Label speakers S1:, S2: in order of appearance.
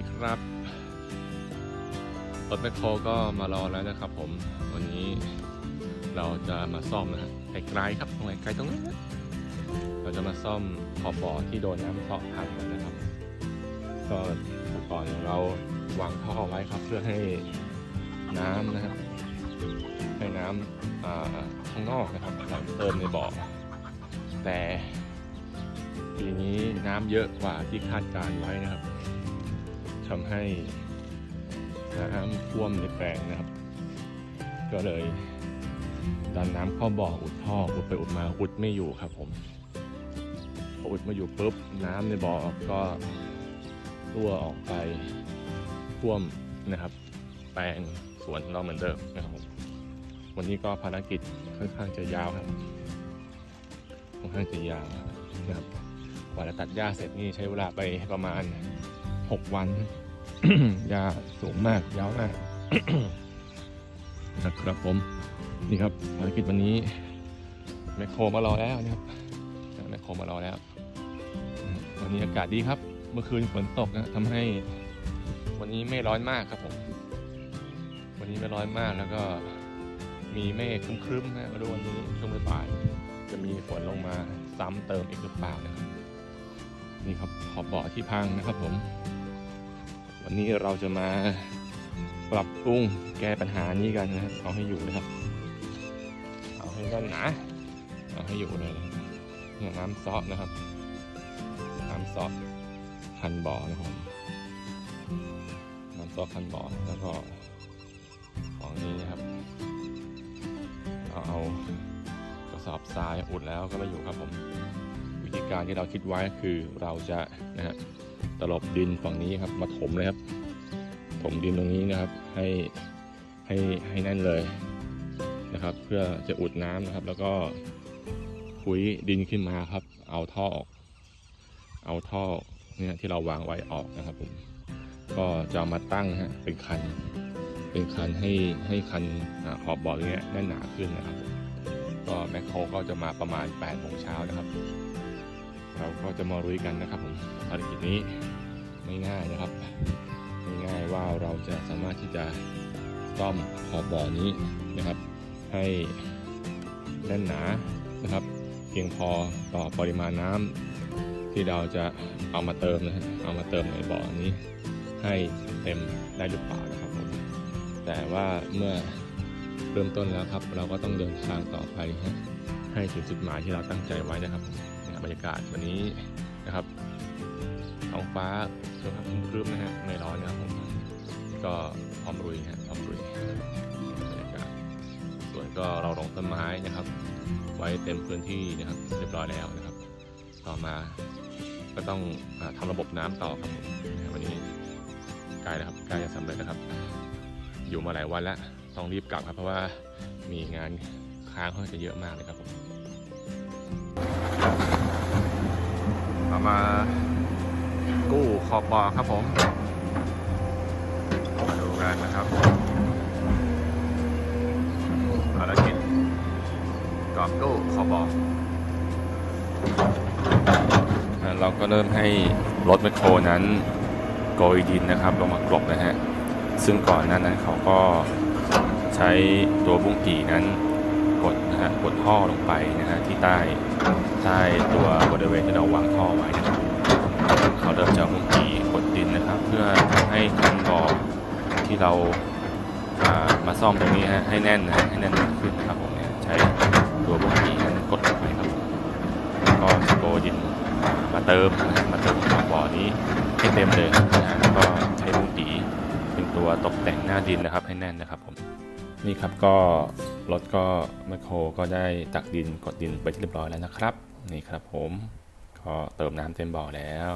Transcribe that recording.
S1: ดีครับรถแมคโครก็มารอแล้วนะครับผม วันนี้เราจะมาซ่อมนะฮะไกลๆครับตรงไหนไกลตรงนี้นะเราจะมาซ่อมขอบบ่อที่โดนน้ำเซาะพังนะครับ ก็ก่อนเราวางท่อไว้ครับ เพื่อให้น้ำนะครับให้น้ำข้างนอกนะครับไหลเติมในบ่อแต่ปีนี้น้ำเยอะกว่าที่คาดการไว้นะครับ ทำให้น้ำท่วมในแปลงนะครับ ก็เลยดันน้ำเข้าบ่ออุดท่ออุดไปอุดมาอุดไม่อยู่ครับผมพออุดมาอยู่ปุ๊บน้ำในบ่อก็รั่วออกไปท่วมนะครับ แปลงสวนเราเหมือนเดิมนะครับผมวันนี้ก็ภารกิจค่อนข้างจะยาวครับค่อนข้างจะยาวนะครับกว่าจะตัดหญ้าเสร็จนี่ใช้เวลาไปประมาณ 6 วัน หญ้าสูงมากยาวมากนะครับผมนี่ครับภารกิจวันนี้แมคโครมารอแล้วนะครับแมคโครมารอแล้ว วันนี้อากาศดีครับ เมื่อคืนฝนตกนะทำให้วันนี้ไม่ร้อนมากครับผม วันนี้ไม่ร้อนมากแล้วก็มีเมฆครึ้มๆนะมาดูวันนี้ช่วงบ่ายจะมีฝนลงมาซ้ำเติมอีกหรือเปล่านะครับนี่ครับขอบบ่อที่พังนะครับผม วันนี้เราจะมาปรับปรุงแก้ปัญหานี้กันนะครับเอาให้อยู่นะครับ เอาให้แน่นหนาเอาให้อยู่เลยเนี่ยน้ำซอสนะครับ น้ำซอสคันบ่อนะครับผมน้ำซอสคันบ่อแล้วก็ของนี้นะครับเราเอากระสอบทรายอุดแล้วก็ไม่อยู่ครับผม วิธีการที่เราคิดไว้คือเราจะนะฮะตลบดินฝั่งนี้ครับมาถมเลยครับ ถมดินตรงนี้นะครับให้ให้ให้แน่นเลยนะครับ เพื่อจะอุดน้ำนะครับ แล้วก็คุยดินขึ้นมาครับ เอาท่อออก เอาท่อเนี่ยที่เราวางไว้ออกนะครับผมก็จะมาตั้งฮะเป็นคัน เป็นคันให้ให้คันขอบบ่อเนี้ยแน่นหนาขึ้นนะครับผมก็แมคโครก็จะมาประมาณ8โมงเช้านะครับ เราก็จะมารุยกันนะครับผมภารกิจนี้ไม่ง่ายนะครับ ไม่ง่ายว่าเราจะสามารถที่จะซ่อมขอบบ่อนี้นะครับ ให้แน่นหนานะครับ เพียงพอต่อปริมาณน้ำที่เราจะเอามาเติมนะฮะเอามาเติมในบ่อนี้ ให้เต็มได้หรือเปล่านะครับผมแต่ว่าเมื่อเริ่มต้นแล้วครับ เราก็ต้องเดินทางต่อไปฮะ ให้ถึงจุดหมายที่เราตั้งใจไว้นะครับบรรยากาศวันนี้นะครับท้องฟ้าสวยครับครึ้มๆนะฮะไม่ร้อนนะครับผมก็พร้อมรุยฮะพร้อมรุยบรรยากาศส่วนก็เราลงต้นไม้นะครับ ไว้เต็มพื้นที่นะครับเรียบร้อยแล้วนะครับ ต่อมาก็ต้องอาทำระบบน้ำต่อครับผมวันนี้ใกล้แล้วครับใกล้จะสำเร็จแล้วครับ อยู่มาหลายวันแล้วต้องรีบกลับครับเพราะว่ามีงาน ค้างค่อนข้างจะเยอะมากเลยครับผมเรามากู้ขอบบ่อครับผมมาดูกันนะครับภารกิจกอบกู้ขอบบ่อแล้วเราก็เริ่มให้รถแมคโครนั้นโกยดินนะครับลงมากรบนะฮะ ซึ่งก่อนหน้านั้นเขาก็ใช้ตัวบุ้งกี่นั้น กดนะฮะกดท่อลงไปนะฮะที่ใต้ใต้ตัวบริเวณที่เราวางท่อไว้นะครับเขาเริ่มจะเอาบุ้งกีกดดินนะครับ เพื่อให้คันบ่อที่เราามาซ่อมตรงนี้ฮะให้แน่นนะให้แน่นขึ้นนะครับผมเนี่ยใช้ตัวบุ้งกีนั้นกดลงไปครับก็สโกดินมาเติมนะฮะมาเติมขอบบ่อนี้ให้เต็มเลยนะฮะแล้วก็ใช้บุ้งกีเป็นตัวตกแต่งหน้าดินนะครับให้แน่นนะครับผมนี่ครับก็ รถก็แมคโครก็ได้ตักดินกดดินไปที่เรียบร้อยแล้วนะครับ นี่ครับผม ก็เติมน้ำเต็มบ่อแล้ว